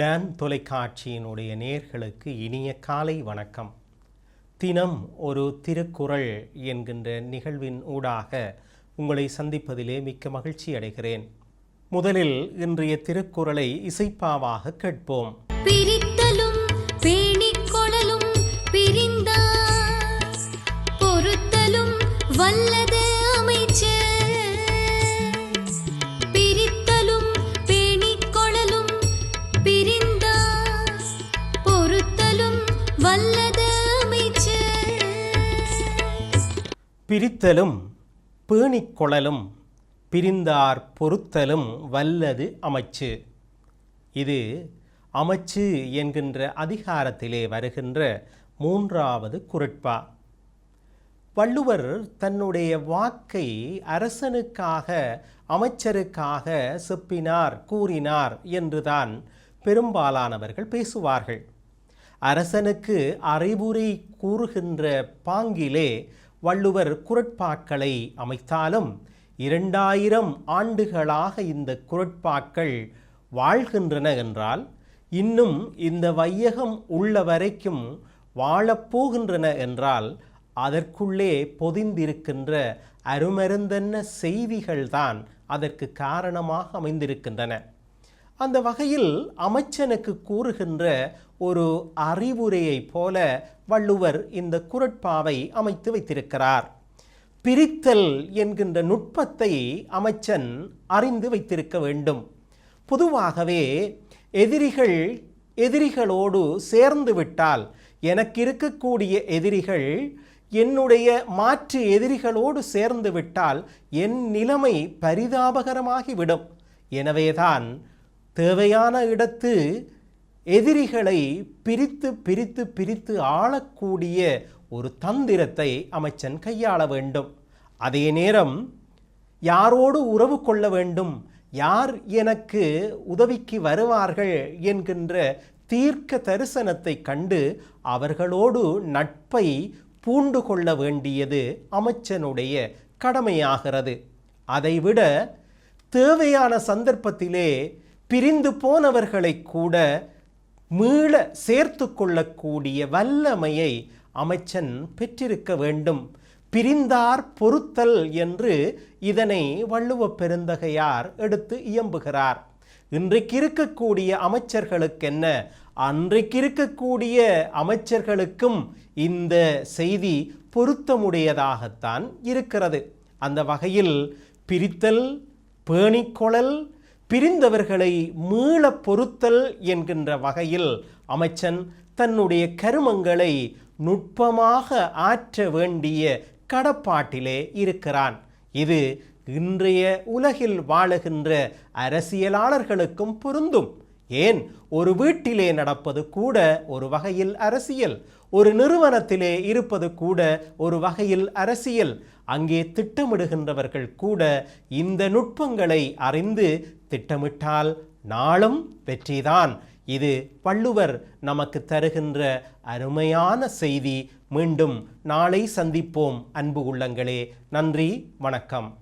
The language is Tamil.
டன் தொலைக்காட்சியினுடைய நேர்களுக்கு இனிய காலை வணக்கம். தினம் ஒரு திருக்குறள் என்கின்ற நிகழ்வின் ஊடாக உங்களை சந்திப்பதிலே மிக்க மகிழ்ச்சி அடைகிறேன். முதலில் இன்றைய திருக்குறளை இசைப்பாவாக கேட்போம். பிரித்தலும் பேணிக்கொளலும் பிரிந்தார் பொறுத்தலும் வல்லது அமைச்சு. இது அமைச்சு என்கின்ற அதிகாரத்திலே வருகின்ற மூன்றாவது குரட்பா வள்ளுவர் தன்னுடைய வாக்கை அரசனுக்காக அமைச்சருக்காக செப்பினார் கூறினார் என்றுதான் பெரும்பாலானவர்கள் பேசுவார்கள். அரசனுக்கு அறிவுரை கூறுகின்ற பாங்கிலே வள்ளுவர் குரட்பாக்களை அமைத்தாலும் இரண்டாயிரம் ஆண்டுகளாக இந்த குரட்பாக்கள் வாழ்கின்றன என்றால் இன்னும் இந்த வையகம் உள்ள வரைக்கும் வாழப்போகின்றன என்றால் அதற்குள்ளே பொதிந்திருக்கின்ற அருமருந்தென்ன செய்திகள்தான் அதற்கு காரணமாக அமைந்திருக்கின்றன. அந்த வகையில் அமைச்சனுக்கு கூறுகின்ற ஒரு அறிவுரையைப் போல வள்ளுவர் இந்த குரட்பாவை அமைத்து வைத்திருக்கிறார். பிரித்தல் என்கின்ற நுட்பத்தை அமைச்சன் அறிந்து வைத்திருக்க வேண்டும். பொதுவாகவே எதிரிகள் எதிரிகளோடு சேர்ந்து விட்டால் எனக்கு இருக்கக்கூடிய எதிரிகள் என்னுடைய மாற்று எதிரிகளோடு சேர்ந்து விட்டால் என் நிலைமை பரிதாபகரமாகிவிடும். எனவேதான் தேவையான இடத்து எதிரிகளை பிரித்து பிரித்து பிரித்து ஆளக்கூடிய ஒரு தந்திரத்தை அமைச்சன் கையாள வேண்டும். அதே நேரம் யாரோடு உறவு கொள்ள வேண்டும்? யார் எனக்கு உதவிக்கு வருவார்கள்? என்கின்ற தீர்க்க தரிசனத்தை கண்டு அவர்களோடு நட்பை பூண்டு கொள்ள வேண்டியது அமைச்சனுடைய கடமையாகிறது. அதைவிட தேவையான சந்தர்ப்பத்திலே பிரிந்து போனவர்களை கூட மீள சேர்த்து கொள்ளக்கூடிய வல்லமையை அமைச்சன் பெற்றிருக்க வேண்டும். பிரிந்தார் பொறுத்தல் என்று இதனை வள்ளுவ பெருந்தகையார் எடுத்து இயம்புகிறார். இன்றைக்கு இருக்கக்கூடிய அமைச்சர்களுக்கென்ன? அன்றைக்கு இருக்கக்கூடிய அமைச்சர்களுக்கும் இந்த செய்தி பொருத்தமுடையதாகத்தான் இருக்கிறது. அந்த வகையில் பிரித்தல் பேணிக்கொழல் பிரிந்தவர்களை மீள பொருத்தல் என்கின்ற வகையில் அமைச்சன் தன்னுடைய கருமங்களை நுட்பமாக ஆற்ற வேண்டிய கடப்பாட்டிலே இருக்கிறான். இது இன்றைய உலகில் வாழுகின்ற அரசியலாளர்களுக்கும் பொருந்தும். ஏன்? ஒரு வீட்டிலே நடப்பது கூட ஒரு வகையில் அரசியல். ஒரு நிறுவனத்திலே இருப்பது கூட ஒரு வகையில் அரசியல். அங்கே திட்டமிடுகின்றவர்கள் கூட இந்த நுட்பங்களை அறிந்து திட்டமிட்டால் நாளும் வெற்றிதான். இது வள்ளுவர் நமக்கு தருகின்ற அருமையான செய்தி. மீண்டும் நாளை சந்திப்போம். அன்பு உள்ளங்களே நன்றி வணக்கம்.